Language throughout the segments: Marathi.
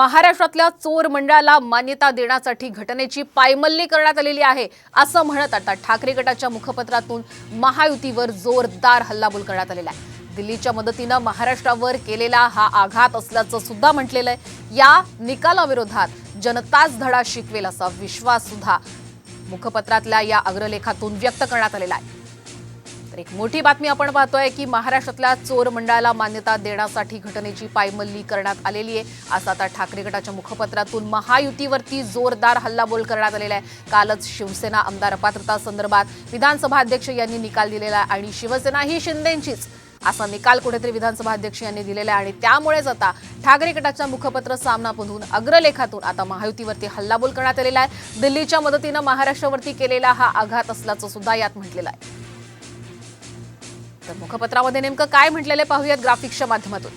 महाराष्ट्रातल्या चोर मंडळाला मान्यता देण्यासाठी घटनेची पायमल्ली करण्यात आलेली आहे असं म्हणत आता ठाकरे गटाच्या मुखपत्रातून महायुतीवर जोरदार हल्लाबोल करण्यात आलेला आहे. दिल्लीच्या मदतीनं महाराष्ट्रावर केलेला हा आघात असल्याचं सुद्धा म्हटलेलं आहे. या निकालाविरोधात जनताच धडा शिकवेल असा विश्वास सुद्धा मुखपत्रातल्या या अग्रलेखातून व्यक्त करण्यात आलेला आहे. तर एक मोठी बातमी आपण पाहतोय की महाराष्ट्रातल्या चोर मंडळाला मान्यता देण्यासाठी घटनेची पायमल्ली करण्यात आलेली आहे. असं आता ठाकरे गटाच्या मुखपत्रातून महायुतीवरती जोरदार हल्लाबोल करण्यात आलेला आहे. कालच शिवसेना आमदार अपात्रता संदर्भात विधानसभा अध्यक्ष यांनी निकाल दिलेला आहे आणि शिवसेना ही शिंदेंचीच असा निकाल कुठेतरी विधानसभा अध्यक्ष यांनी दिलेला आहे. आणि त्यामुळेच आता ठाकरे गटाच्या मुखपत्र सामनामधून अग्रलेखातून आता महायुतीवरती हल्लाबोल करण्यात आलेला आहे. दिल्लीच्या मदतीनं महाराष्ट्रावरती केलेला हा आघात असल्याचं सुद्धा यात म्हटलेलं आहे. तर मुखपत्रामध्ये नेमकं काय म्हटलेलं पाहूयात ग्राफिक्सच्या माध्यमातून.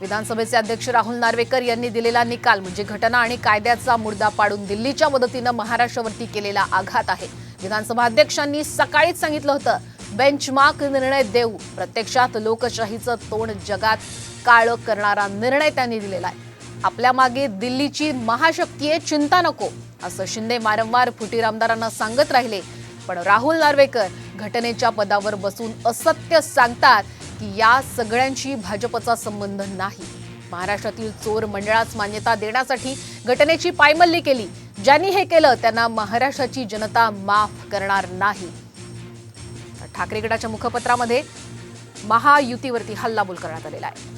विधानसभेचे अध्यक्ष राहुल नार्वेकर यांनी दिलेला निकाल म्हणजे घटना आणि कायद्याचा मुद्दा पाडून दिल्लीच्या मदतीनं महाराष्ट्रावरती केलेला आघात आहे. विधानसभा अध्यक्षांनी सकाळीच सांगितलं होतं बेंचमार्क निर्णय देऊ. प्रत्यक्षात लोकशाहीचं तोंड जगात काळं करणारा निर्णय त्यांनी दिलेला आहे. आपल्या मागे दिल्लीची महाशक्ती आहे चिंता नको असं शिंदे वारंवार फुटीर आमदारांना सांगत राहिले. पण राहुल नार्वेकर घटनेच्या पदावर बसून असत्य सांगतात की या सगळ्यांशी भाजपचा संबंध नाही. महाराष्ट्रातील चोर मंडळास मान्यता देण्यासाठी घटनेची पायमल्ली केली. ज्यांनी हे केलं त्यांना महाराष्ट्राची जनता माफ करणार नाही. ठाकरे गटाच्या मुखपत्रामध्ये महायुतीवरती हल्लाबोल करण्यात आलेला आहे.